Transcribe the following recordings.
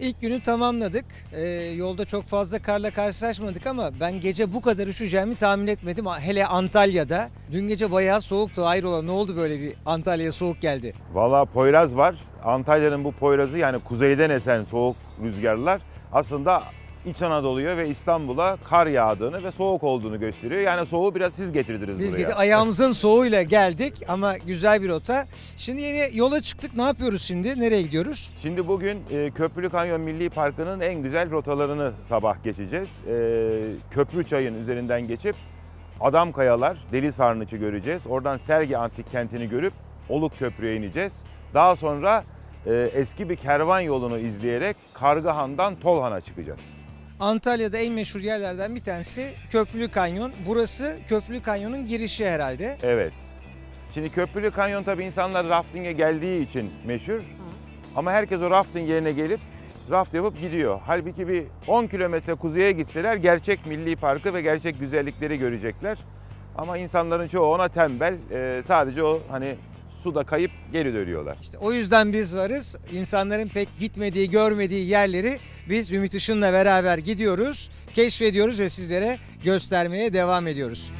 İlk günü tamamladık. Ee, yolda çok fazla karla karşılaşmadık ama ben gece bu kadar üşüyeceğimi tahmin etmedim. Hele Antalya'da. Dün gece bayağı soğuktu. Hayrola ne oldu böyle bir Antalya'ya soğuk geldi? Valla Poyraz var. Antalya'nın bu Poyraz'ı yani kuzeyden esen soğuk rüzgarlar aslında İç Anadolu'ya ve İstanbul'a kar yağdığını ve soğuk olduğunu gösteriyor. Yani soğuğu biraz siz getirdiniz Biz buraya. gece ayağımızın soğuğuyla geldik ama güzel bir rota. Şimdi yeni yola çıktık. Ne yapıyoruz şimdi? Nereye gidiyoruz? Şimdi bugün e, Köprülü Kanyon Milli Parkı'nın en güzel rotalarını sabah geçeceğiz. E, Köprü Çay'ın üzerinden geçip Adam Kayalar, Deli Sarnıç'ı göreceğiz. Oradan Sergi Antik Kenti'ni görüp Oluk Köprü'ye ineceğiz. Daha sonra e, eski bir kervan yolunu izleyerek Kargahan'dan Tolhan'a çıkacağız. Antalya'da en meşhur yerlerden bir tanesi Köprülü Kanyon. Burası Köprülü Kanyon'un girişi herhalde. Evet. Şimdi Köprülü Kanyon tabii insanlar rafting'e geldiği için meşhur. Ama herkes o rafting yerine gelip raft yapıp gidiyor. Halbuki bir 10 kilometre kuzeye gitseler gerçek milli parkı ve gerçek güzellikleri görecekler. Ama insanların çoğu ona tembel. Ee, sadece o hani suda kayıp geri dönüyorlar. İşte o yüzden biz varız. İnsanların pek gitmediği, görmediği yerleri biz Ümit Işın'la beraber gidiyoruz, keşfediyoruz ve sizlere göstermeye devam ediyoruz.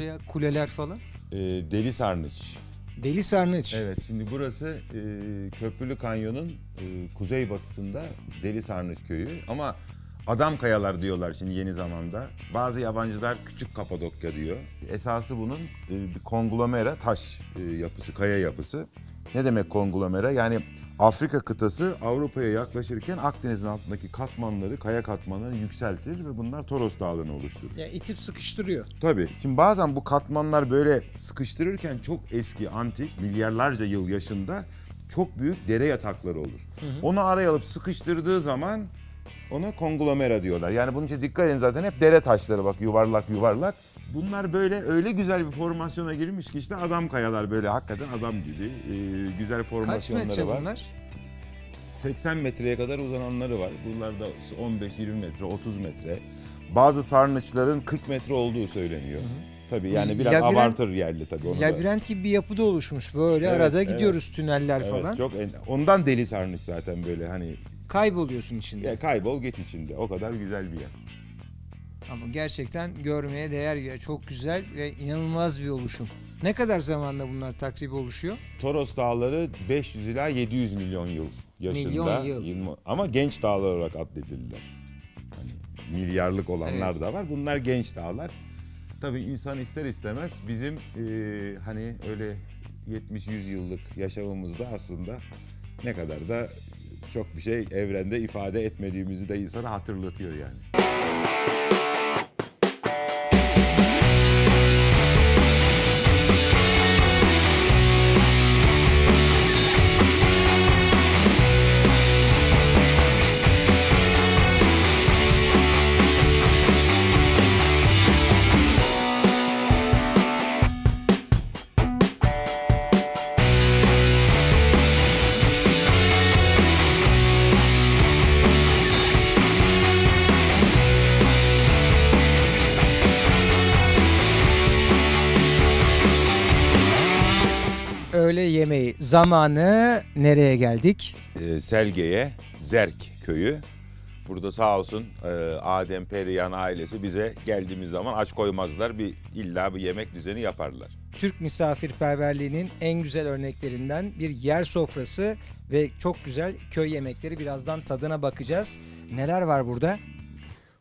Böyle ya? Kuleler falan. Ee, Deli Sarnıç. Deli Sarnıç. Evet şimdi burası e, Köprülü Kanyon'un e, kuzeybatısında Deli Sarnıç köyü ama Adam Kayalar diyorlar şimdi yeni zamanda. Bazı yabancılar Küçük Kapadokya diyor. Esası bunun e, bir konglomera taş e, yapısı, kaya yapısı. Ne demek konglomera? Yani Afrika kıtası Avrupa'ya yaklaşırken Akdeniz'in altındaki katmanları, kaya katmanlarını yükseltir ve bunlar Toros Dağları'nı oluşturur. Ya itip sıkıştırıyor. Tabii. Şimdi bazen bu katmanlar böyle sıkıştırırken çok eski, antik, milyarlarca yıl yaşında çok büyük dere yatakları olur. Onu araya alıp sıkıştırdığı zaman ona konglomera diyorlar. Yani bunun için dikkat edin zaten hep dere taşları bak yuvarlak yuvarlak. Bunlar böyle öyle güzel bir formasyona girmiş ki işte adam kayalar böyle hakikaten adam gibi e, güzel Kaç formasyonları metre var. bunlar? 80 metreye kadar uzananları var. Bunlar da 15-20 metre, 30 metre. Bazı sarnıçların 40 metre olduğu söyleniyor. Tabii yani biraz Labirent- abartır yerli tabii onu da. Labirent gibi bir yapıda oluşmuş böyle Evet, arada evet. gidiyoruz tüneller Evet, falan. çok en- ondan deli sarnıç zaten böyle hani Kayboluyorsun içinde. ya kaybol git içinde. O kadar güzel bir yer. Ama gerçekten görmeye değer ya çok güzel ve inanılmaz bir oluşum. Ne kadar zamanda bunlar takribi oluşuyor? Toros Dağları 500 ila 700 milyon yıl yaşında. Milyon yıl. Ama genç dağlar olarak addedilirler. Hani milyarlık olanlar da var. Bunlar genç dağlar. Tabii insan ister istemez bizim eee, hani öyle 70-100 yıllık yaşamımızda aslında ne kadar da çok bir şey evrende ifade etmediğimizi de insana hatırlatıyor yani. Yemeği zamanı nereye geldik? e, Selge'ye Zerk köyü. Burada sağ olsun e, Adem Periyan ailesi bize geldiğimiz zaman aç koymazlar. Bir illa bir yemek düzeni yaparlar. Türk misafirperverliğinin en güzel örneklerinden bir yer sofrası ve çok güzel köy yemekleri. Birazdan tadına bakacağız. Neler var burada?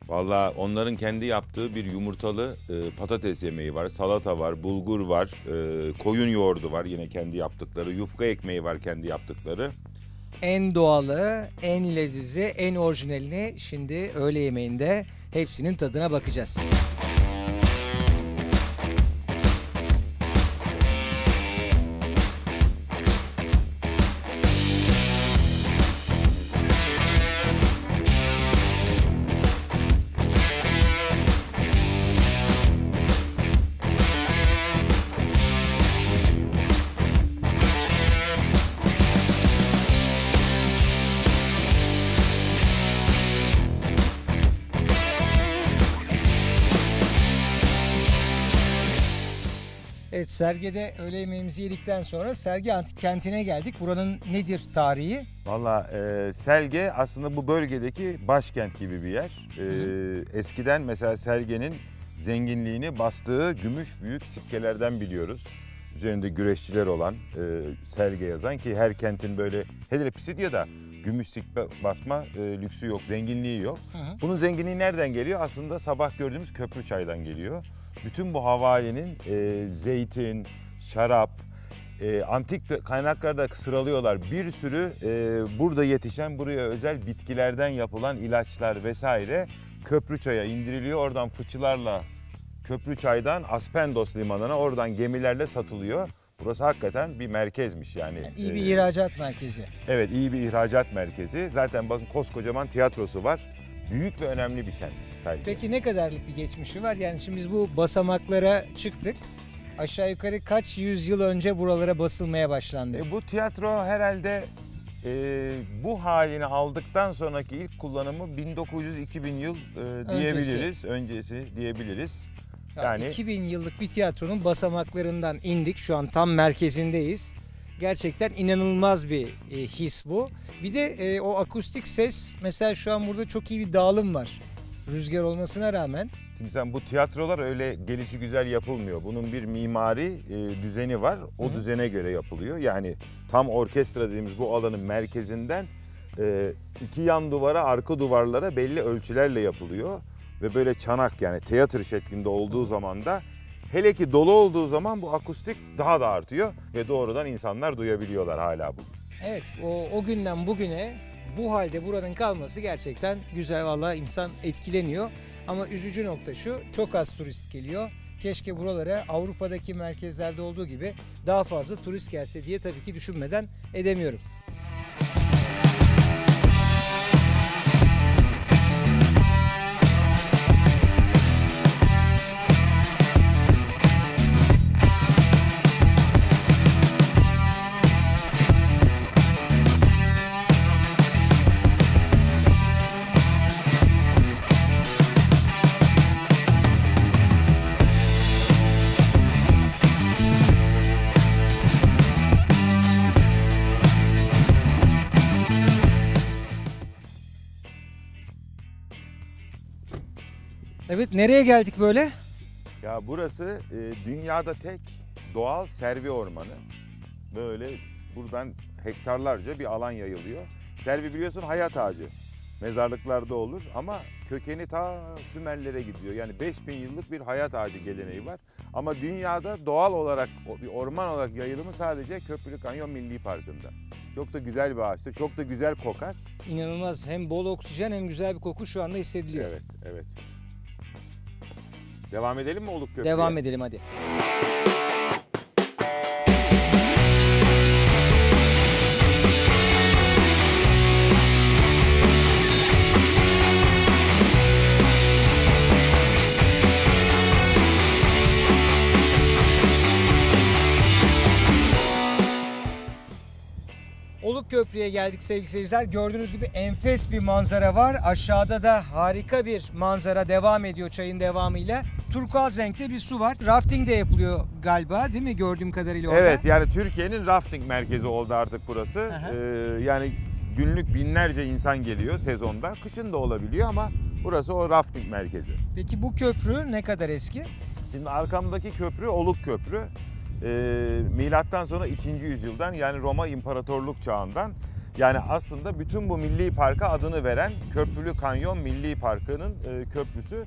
Valla onların kendi yaptığı bir yumurtalı e, patates yemeği var, salata var, bulgur var, e, koyun yoğurdu var yine kendi yaptıkları, yufka ekmeği var kendi yaptıkları. en doğalı, en lezizi, en orijinalini şimdi öğle yemeğinde hepsinin tadına bakacağız. Evet Serge'de öğle yemeğimizi yedikten sonra Sergi Antik Kenti'ne geldik. Buranın nedir tarihi? Valla e, Selge aslında bu bölgedeki başkent gibi bir yer. E, eskiden mesela Selge'nin zenginliğini bastığı gümüş büyük sikkelerden biliyoruz. Üzerinde güreşçiler olan e, Selge yazan ki her kentin böyle hele Pisidya'da gümüş sikke basma e, lüksü yok, zenginliği yok. Hı hı. Bunun zenginliği nereden geliyor? Aslında sabah gördüğümüz köprü çaydan geliyor. Bütün bu havalinin e, zeytin, şarap, e, antik kaynaklarda sıralıyorlar. Bir sürü e, burada yetişen buraya özel bitkilerden yapılan ilaçlar vesaire köprü çaya indiriliyor. Oradan fıçılarla köprü çaydan Aspendos limanına oradan gemilerle satılıyor. Burası hakikaten bir merkezmiş yani. Yani iyi bir E, ihracat merkezi. Evet iyi bir ihracat merkezi. Zaten bakın koskocaman tiyatrosu var. Büyük ve önemli bir kent. Selgi. Peki ne kadarlık bir geçmişi var? Yani şimdi biz bu basamaklara çıktık. Aşağı yukarı kaç yüzyıl önce buralara basılmaya başlandı? E, bu tiyatro herhalde e, bu halini aldıktan sonraki ilk kullanımı 1900-2000 yıl e, diyebiliriz. Öncesi diyebiliriz. Yani yani- 2000 yıllık bir tiyatronun basamaklarından indik. Şu an tam merkezindeyiz. Gerçekten inanılmaz bir e, his bu. Bir de e, o akustik ses mesela şu an burada çok iyi bir dağılım var. Rüzgar olmasına rağmen. Şimdi sen bu tiyatrolar öyle gelişi güzel yapılmıyor. Bunun bir mimari e, düzeni var. O Hı hı. düzene göre yapılıyor. Yani tam orkestra dediğimiz bu alanın merkezinden e, iki yan duvara, arka duvarlara belli ölçülerle yapılıyor. Ve böyle çanak yani tiyatro şeklinde olduğu zaman da hele ki dolu olduğu zaman bu akustik daha da artıyor ve doğrudan insanlar duyabiliyorlar hala bu. Evet o, o günden bugüne bu halde buranın kalması gerçekten güzel. Valla insan etkileniyor. Ama üzücü nokta şu çok az turist geliyor. Keşke buralara Avrupa'daki merkezlerde olduğu gibi daha fazla turist gelse diye tabii ki düşünmeden edemiyorum. Evet nereye geldik böyle? Ya burası e, dünyada tek doğal servi ormanı. Böyle buradan hektarlarca bir alan yayılıyor. Servi biliyorsun hayat ağacı. Mezarlıklarda olur ama kökeni ta Sümerlere gidiyor. Yani 5000 yıllık bir hayat ağacı geleneği var. Ama dünyada doğal olarak bir orman olarak yayılımı sadece Köprülü Kanyon Milli Parkı'nda. Çok da güzel bir ağaçtır. Çok da güzel kokar. İnanılmaz hem bol oksijen hem güzel bir koku şu anda hissediliyor. Evet, evet. Devam edelim mi Oluk Köprü'ye? Devam edelim hadi. Köprü'ye geldik sevgili seyirciler. Gördüğünüz gibi enfes bir manzara var. Aşağıda da harika bir manzara devam ediyor çayın devamıyla. Turkuaz renkte bir su var. Rafting de yapılıyor galiba değil mi gördüğüm kadarıyla orada? Evet yani Türkiye'nin rafting merkezi oldu artık burası. Aha. Ee, yani günlük binlerce insan geliyor sezonda. Kışın da olabiliyor ama burası o rafting merkezi. Peki bu köprü ne kadar eski? Şimdi arkamdaki köprü Oluk Köprü. Ee, milattan sonra 2. yüzyıldan yani Roma İmparatorluk çağından yani aslında bütün bu milli parka adını veren Köprülü Kanyon Milli Parkı'nın e, köprüsü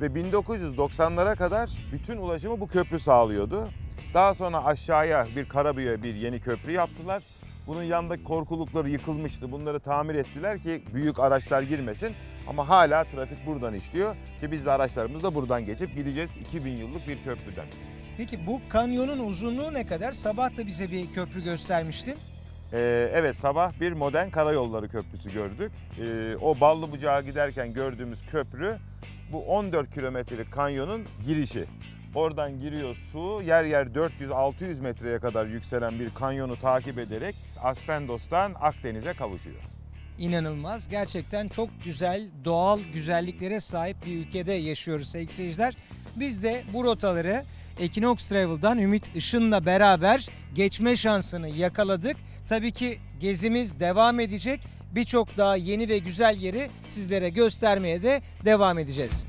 ve 1990'lara kadar bütün ulaşımı bu köprü sağlıyordu. Daha sonra aşağıya bir Karabüye bir yeni köprü yaptılar. Bunun yanındaki korkulukları yıkılmıştı. Bunları tamir ettiler ki büyük araçlar girmesin. Ama hala trafik buradan işliyor ki biz de araçlarımızla buradan geçip gideceğiz 2000 yıllık bir köprüden. Peki bu kanyonun uzunluğu ne kadar? Sabah da bize bir köprü göstermiştin. Ee, evet sabah bir modern karayolları köprüsü gördük. Ee, o Ballı Bucağa giderken gördüğümüz köprü bu 14 kilometrelik kanyonun girişi. Oradan giriyor su yer yer 400-600 metreye kadar yükselen bir kanyonu takip ederek Aspendos'tan Akdeniz'e kavuşuyor. İnanılmaz. Gerçekten çok güzel, doğal güzelliklere sahip bir ülkede yaşıyoruz sevgili seyirciler. Biz de bu rotaları Equinox Travel'dan Ümit Işın'la beraber geçme şansını yakaladık. Tabii ki gezimiz devam edecek. Birçok daha yeni ve güzel yeri sizlere göstermeye de devam edeceğiz.